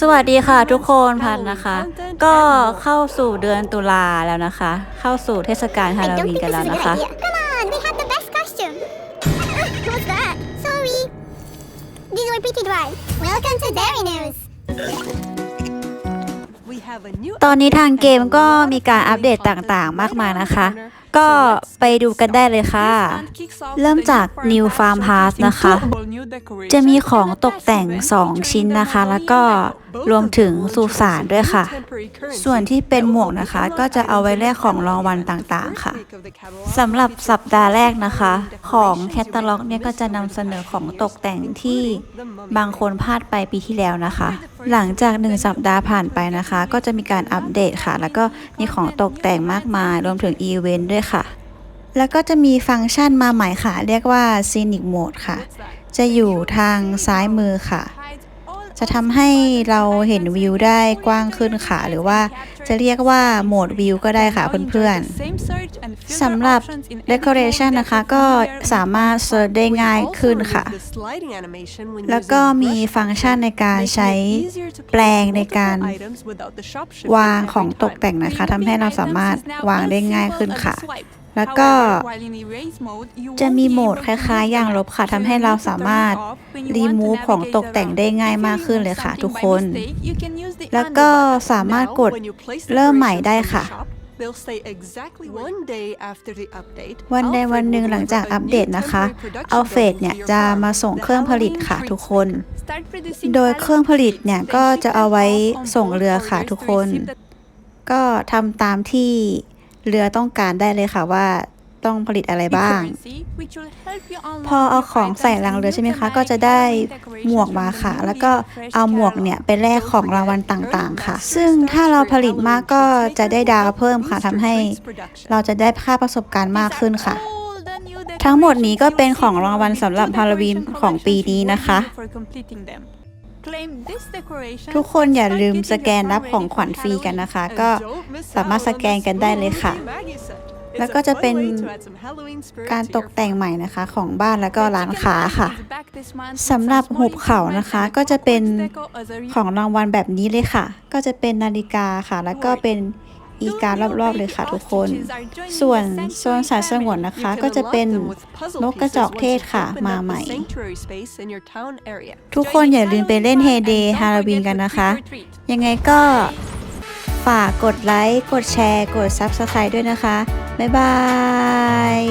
สวัสดีค่ะทุกคนพันนะคะ ก็เข้าสู่เดือนตุลาแล้วนะคะ เข้าสู่เทศกาลฮา I โล don't วีน think กัน this แล้ว is a นะ good คะ idea. Come on, we have the best costume. What's that? Sorry. These were pretty dry. Welcome to Dairy News. ตอนนี้ทางเกมก็มีการอัปเดตต่างๆ มากมายนะคะ ก็ไปดูกันได้เลยค่ะ เริ่มจาก New Farm Pass นะคะ จะมีของตกแต่ง 2 ชิ้นนะคะ แล้วก็รวมถึงสุสานด้วยค่ะ ส่วนที่เป็นหมวกนะคะ ก็จะเอาไว้แลกของรางวัลต่างๆค่ะสำหรับสัปดาห์แรกนะคะ ของแคตตาล็อกเนี่ยก็จะนำเสนอของตกแต่งที่บางคนพลาดไปปีที่แล้วนะคะ หลังจากหนึ่งสัปดาห์ผ่านไปนะคะ ก็จะมีการอัปเดตค่ะ แล้วก็มีของตกแต่งมากมาย รวมถึงอีเวนต์ด้วยค่ะ แล้วก็จะมีฟังก์ชันมาใหม่ค่ะ เรียกว่า Scenic Mode ค่ะ จะอยู่ทางซ้ายมือค่ะ จะทำให้เราเห็นวิวได้กว้างขึ้นค่ะ หรือว่าจะเรียกว่าโหมดวิวก็ได้ค่ะเพื่อนๆสำหรับ decoration นะคะก็สามารถเซิร์ชได้ง่ายขึ้นค่ะ แล้วก็มีฟังก์ชันในการใช้แปลงในการวางของตกแต่งนะคะทำให้เราสามารถวางได้ง่ายขึ้นค่ะแล้วก็จะมีโหมดคล้ายๆ อย่างลบค่ะทำให้เราสามารถ remove ของตกแต่งได้ง่ายมากขึ้นเลยค่ะทุกคน แล้วก็สามารถกดเริ่มใหม่ได้ค่ะ วันใดวันหนึ่งหลังจากอัปเดตนะคะเอาเฟสเนี่ยจะมาส่งเครื่องผลิตค่ะทุกคน โดยเครื่องผลิตเนี่ยก็จะเอาไว้ส่งเรือค่ะทุกคน ก็ทำตามที่ เรือต้องการได้เลยค่ะว่าต้องผลิตอะไรบ้าง พอเอาของใส่รางเรือใช่ไหมคะ ก็จะได้หมวกมาค่ะ แล้วก็เอาหมวกเนี่ยไปแลกของรางวัลต่างๆ ค่ะ ซึ่งถ้าเราผลิตมากก็จะได้ดาวเพิ่มค่ะทำให้เราจะได้ค่าประสบการณ์มากขึ้นค่ะ ทั้งหมดนี้ก็เป็นของรางวัลสำหรับฮาโลวีนของปีนี้นะคะ ทุกคนอย่าลืมสแกนรับของขวัญฟรีกันนะคะ ก็สามารถสแกนกันได้เลยค่ะ แล้วก็จะเป็นการตกแต่งใหม่นะคะของบ้านแล้วก็ร้านค้าค่ะสำหรับหุบเขานะคะก็จะเป็นของรางวัลแบบนี้เลยค่ะ ก็จะเป็นนาฬิกาค่ะ แล้วก็เป็น อีการรอบๆเลยค่ะทุกคน ส่วนโซนสายสงวนนะคะก็จะเป็นนกกระจอกเทศค่ะมาใหม่ ทุกคนอย่าลืมไปเล่นเฮเดย์ฮาโลวีนกันนะคะ ยังไงก็ฝากกดไลค์ กดแชร์ กด Subscribe ด้วยนะคะ บ๊ายบาย